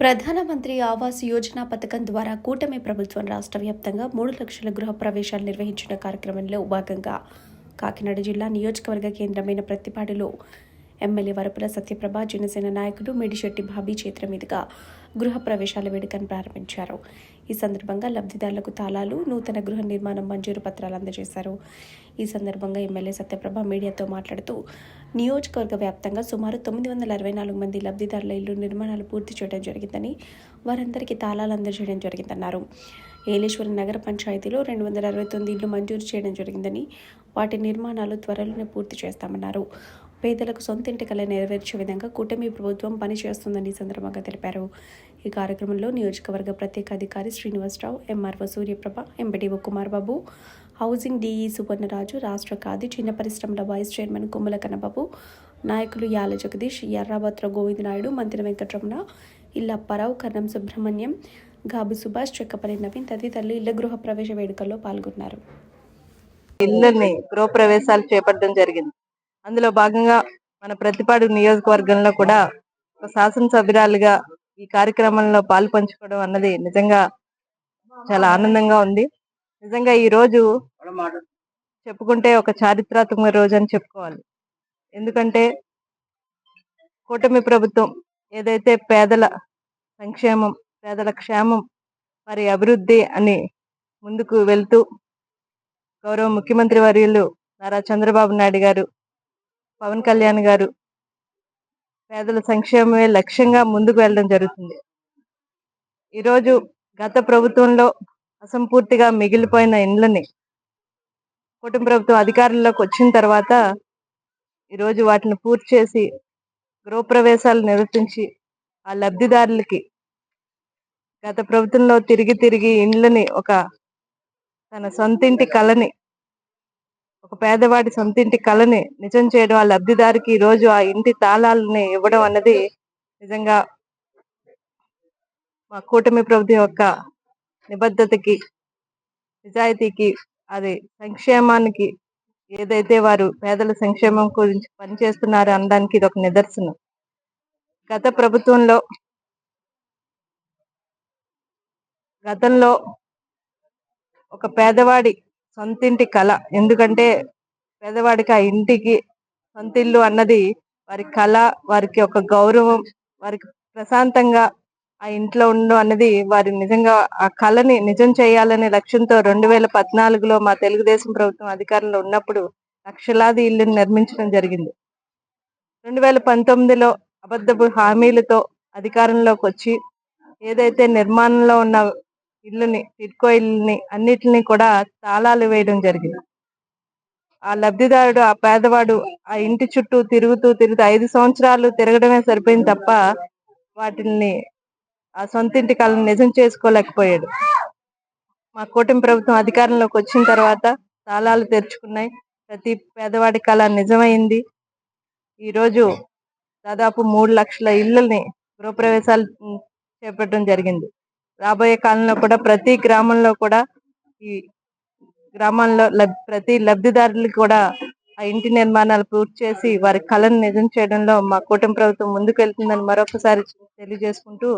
ప్రధానమంత్రి ఆవాస్ యోజన పథకం ద్వారా కూటమి ప్రభుత్వం రాష్ట్ర వ్యాప్తంగా మూడు లక్షల గృహ ప్రవేశాలు నిర్వహించిన కార్యక్రమంలో భాగంగా కాకినాడ జిల్లా నియోజకవర్గ కేంద్రమైన ప్రత్తిపాడులో ఎమ్మెల్యే వరపుల సత్యప్రభ జనసేన నాయకుడు మేడిశెట్టి బాబీ చేతుల మీదుగా గృహ ప్రవేశాల వేడుకను ప్రారంభించారు. ఈ సందర్భంగా లబ్ధిదారులకు తాళాలు నూతన గృహ నిర్మాణం మంజూరు పత్రాలు అందజేశారు. ఈ సందర్భంగా ఎమ్మెల్యే సత్యప్రభ మీడియాతో మాట్లాడుతూ నియోజకవర్గ వ్యాప్తంగా సుమారు తొమ్మిది వందల అరవై నాలుగు మంది లబ్ధిదారుల ఇల్లు నిర్మాణాలు పూర్తి చేయడం జరిగిందని వారందరికీ తాళాలు అందజేయడం జరిగిందన్నారు. ఏలేశ్వరం నగర పంచాయతీలో రెండు వందల అరవై తొమ్మిది ఇళ్ళు మంజూరు చేయడం జరిగిందని వాటి నిర్మాణాలు త్వరలోనే పూర్తి చేస్తామన్నారు. పేదలకు సొంత ఇంటి కళ నెరవేర్చే విధంగా కూటమి ప్రభుత్వం పనిచేస్తుందని ఈ సందర్భంగా తెలిపారు. ఈ కార్యక్రమంలో నియోజకవర్గ ప్రత్యేక అధికారి Srinivasarao MRO Suryaprabha MPDO Kumar Babu housing DE Suvarnaraju రాష్ట్ర ఖాదీ చిన్న పరిశ్రమల వైస్ చైర్మన్ కుమ్మల కన్నబాబు నాయకులు యాల జగదీష్ ఎర్రాబత్ర గోవింద్ నాయుడు మంత్రి వెంకటరమణ ఇల్లప్పారావు కర్ణం సుబ్రహ్మణ్యం గాబు సుభాష్ చెక్కపల్లి నవీన్ తదితరులు ఇళ్ళ గృహ ప్రవేశ వేడుకల్లో పాల్గొన్నారు. ఇళ్ళని గృహప్రవేశాలు చేపట్టడం జరిగింది. అందులో భాగంగా మన ప్రతిపాడు నియోజకవర్గంలో కూడా ఒక శాసనసభ్యురాలుగా ఈ కార్యక్రమంలో పాలు పంచుకోవడం అన్నది నిజంగా చాలా ఆనందంగా ఉంది. నిజంగా ఈ రోజు చెప్పుకుంటే ఒక చారిత్రాత్మక రోజు అని చెప్పుకోవాలి. ఎందుకంటే కూటమి ప్రభుత్వం ఏదైతే పేదల సంక్షేమం పేదల క్షేమం వారి అభివృద్ధి అని ముందుకు వెళ్తూ గౌరవ ముఖ్యమంత్రి వర్యులు నారా చంద్రబాబు నాయుడు గారు పవన్ కళ్యాణ్ గారు పేదల సంక్షేమమే లక్ష్యంగా ముందుకు వెళ్ళడం జరుగుతుంది. ఈరోజు గత ప్రభుత్వంలో అసంపూర్తిగా మిగిలిపోయిన ఇండ్లని కుటుంబ ప్రభుత్వం అధికారంలోకి వచ్చిన తర్వాత ఈరోజు వాటిని పూర్తి చేసి గృహప్రవేశాలు నిర్వర్తించి ఆ లబ్ధిదారులకి గత ప్రభుత్వంలో తిరిగి తిరిగి ఇండ్లని ఒక తన సొంతింటి కళని ఒక పేదవాడి సొంతింటి కళని నిజం చేయడం ఆ లబ్ధిదారికి రోజు ఆ ఇంటి తాళాలని ఇవ్వడం అన్నది నిజంగా మా కూటమి ప్రభుత్వం యొక్క నిబద్ధతకి నిజాయితీకి అది సంక్షేమానికి ఏదైతే వారు పేదల సంక్షేమం గురించి పనిచేస్తున్నారు అనడానికి ఇది ఒక నిదర్శనం. గత ప్రభుత్వంలో గతంలో ఒక పేదవాడి సొంతింటి కళ ఎందుకంటే పేదవాడికి ఆ ఇంటికి సొంత ఇల్లు అన్నది వారి కళ వారికి ఒక గౌరవం వారికి ప్రశాంతంగా ఆ ఇంట్లో ఉండడం అన్నది వారి నిజంగా ఆ కళని నిజం చేయాలనే లక్ష్యంతో రెండు వేల పద్నాలుగులో మా తెలుగుదేశం ప్రభుత్వం అధికారంలో ఉన్నప్పుడు లక్షలాది ఇల్లును నిర్మించడం జరిగింది. రెండు వేల పంతొమ్మిదిలో అబద్ధపు హామీలతో అధికారంలోకి వచ్చి ఏదైతే నిర్మాణంలో ఉన్న ఇల్లుని టిడ్కో ఇల్లుని అన్నిటిని కూడా తాళాలు వేయడం జరిగింది. ఆ లబ్ధిదారుడు ఆ పేదవాడు ఆ ఇంటి చుట్టూ తిరుగుతూ తిరుగుతూ ఐదు సంవత్సరాలు తిరగడమే సరిపోయింది తప్ప వాటిని ఆ సొంతింటి కళను నిజం చేసుకోలేకపోయాడు. మా కూటమి ప్రభుత్వం అధికారంలోకి వచ్చిన తర్వాత తాళాలు తెరుచుకున్నాయి. ప్రతి పేదవాడి కళ నిజమైంది. ఈరోజు దాదాపు మూడు లక్షల ఇళ్ళని గృహప్రవేశాలు చేపట్టడం జరిగింది. రాబోయే కాలంలో కూడా ప్రతి గ్రామంలో కూడా ఈ గ్రామాల్లో లబ్ ప్రతి లబ్ధిదారులకు కూడా ఆ ఇంటి నిర్మాణాలు పూర్తి చేసి వారి కళను నిజం చేయడంలో మా కూటమి ప్రభుత్వం ముందుకు వెళ్తుందని మరొకసారి తెలియజేసుకుంటూ